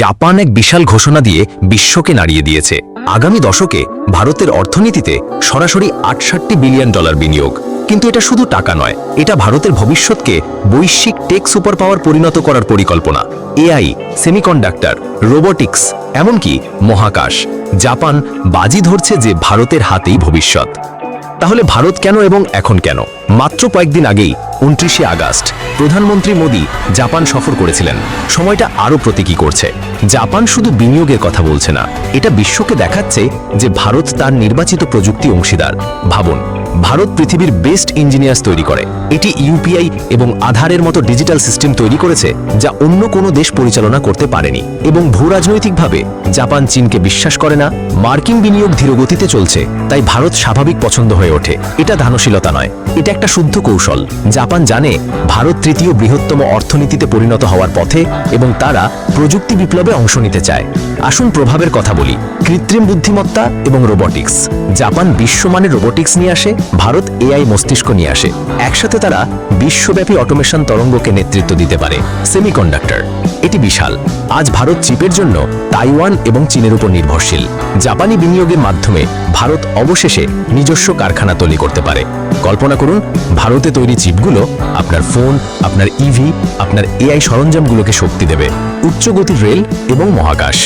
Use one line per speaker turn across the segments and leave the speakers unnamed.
Japan এক বিশাল ঘোষণা দিয়ে বিশ্বকে নাড়িয়ে দিয়েছে। আগামী দশকে ভারতের অর্থনীতিতে সরাসরি আটষট্টি বিলিয়ন ডলার বিনিয়োগ। কিন্তু এটা শুধু টাকা নয়, এটা ভারতের ভবিষ্যৎকে বৈশ্বিক টেক সুপার পাওয়ার পরিণত করার পরিকল্পনা। এআই, সেমিকন্ডাক্টর, রোবোটিক্স, এমনকি মহাকাশ। জাপান বাজি ধরছে যে ভারতের হাতেই ভবিষ্যৎ। তাহলে ভারত কেন এবং এখন কেন? মাত্র কয়েকদিন আগেই উনত্রিশে আগস্ট প্রধানমন্ত্রী মোদী জাপান সফর করেছিলেন। সময়টা আরও প্রতীকী করছে। জাপান শুধু বিনিয়োগের কথা বলছে না, এটা বিশ্বকে দেখাচ্ছে যে ভারত তার নির্বাচিত প্রযুক্তি অংশীদার। ভাবুন ভারত পৃথিবীর বেস্ট ইঞ্জিনিয়ার্স তৈরি করে। এটি ইউপিআই এবং আধারের মতো ডিজিটাল সিস্টেম তৈরি করেছে, যা অন্য কোনো দেশ পরিচালনা করতে পারেনি এবং ভূরাজনৈতিকভাবে জাপান, চীনকে বিশ্বাস করে না, মার্কিন বিনিয়োগ ধীরগতিতে চলছে, তাই ভারত স্বাভাবিক পছন্দ হয়ে ওঠে। এটা দানশীলতা নয়, এটা একটা শুদ্ধ কৌশল। জাপান জানে, ভারত তৃতীয় বৃহত্তম অর্থনীতিতে পরিণত হওয়ার পথে এবং তারা প্রযুক্তি বিপ্লবে অংশ নিতে চায়। আসুন প্রভাবের কথা বলি। কৃত্রিম বুদ্ধিমত্তা এবং রোবোটিক্স। জাপান বিশ্বমানের রোবোটিক্স নিয়ে আসে, ভারত এআই মস্তিষ্ক নিয়ে আসে। একসাথে তারা বিশ্বব্যাপী অটোমেশন তরঙ্গকে নেতৃত্ব দিতে পারে, সেমিকন্ডাক্টর। এটি বিশাল। আজ ভারত চিপের জন্য তাইওয়ান এবং চীনের উপর নির্ভরশীল। জাপানি বিনিয়োগের মাধ্যমে ভারত অবশেষে নিজস্ব কারখানা তৈরি করতে পারে। কল্পনা করুন, ভারতে তৈরি চিপগুলো আপনার ফোন, আপনার ইভি, আপনার এআই সরঞ্জামগুলোকে শক্তি দেবে। উচ্চ গতির রেল এবং মহাকাশ,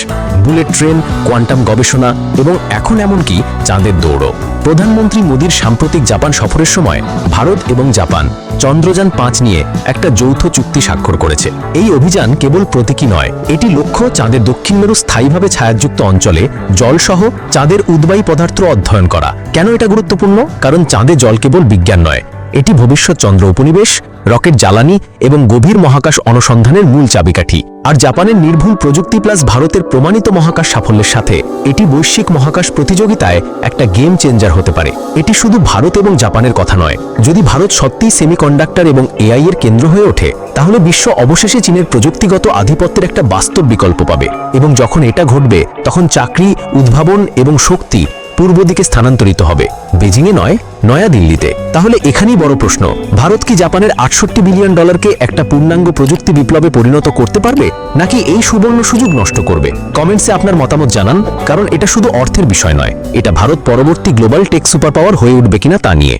বুলেট ট্রেন, কোয়ান্টাম গবেষণা এবং এখন এমনকি চাঁদের দৌড়ও। প্রধানমন্ত্রী মোদীর সাম্প্রতিক জাপান সফরের সময় ভারত এবং জাপান চন্দ্রযান পাঁচ নিয়ে একটা যৌথ চুক্তি স্বাক্ষর করেছে। এই অভিযান কেবল প্রতীকী নয়, এটি লক্ষ্য চাঁদের দক্ষিণ মেরু স্থায়ীভাবে ছায়াযুক্ত অঞ্চলে জলসহ চাঁদের উদ্বায়ী পদার্থ অধ্যয়ন করা। কেন এটা গুরুত্বপূর্ণ? কারণ চাঁদে জল কেবল বিজ্ঞান নয়, এটি ভবিষ্যৎ চন্দ্র উপনিবেশ, রকেট জ্বালানি এবং গভীর মহাকাশ অনুসন্ধানের মূল চাবিকাঠি। আর জাপানের নির্ভুল প্রযুক্তি প্লাস ভারতের প্রমাণিত মহাকাশ সাফল্যের সাথে, এটি বৈশ্বিক মহাকাশ প্রতিযোগিতায় একটা গেম চেঞ্জার হতে পারে। এটি শুধু ভারত এবং জাপানের কথা নয়। যদি ভারত সত্যিই সেমিকন্ডাক্টর এবং এআই এর কেন্দ্র হয়ে ওঠে, তাহলে বিশ্ব অবশেষে চীনের প্রযুক্তিগত আধিপত্যের একটা বাস্তব বিকল্প পাবে। এবং যখন এটা ঘটবে, তখন চাকরি, উদ্ভাবন এবং শক্তি পূর্ব দিকে স্থানান্তরিত হবে। বেজিংয়ে নয় নয়াদিল্লিতে। তাহলে এখানেই বড় প্রশ্ন, ভারত কি জাপানের আটষট্টি বিলিয়ন ডলারকে একটা পূর্ণাঙ্গ প্রযুক্তি বিপ্লবে পরিণত করতে পারবে, নাকি এই সুবর্ণ সুযোগ নষ্ট করবে? কমেন্টসে আপনার মতামত জানান, কারণ এটা শুধু অর্থের বিষয় নয়, এটা ভারত পরবর্তী গ্লোবাল টেক সুপার পাওয়ার হয়ে উঠবে কিনা তা নিয়ে।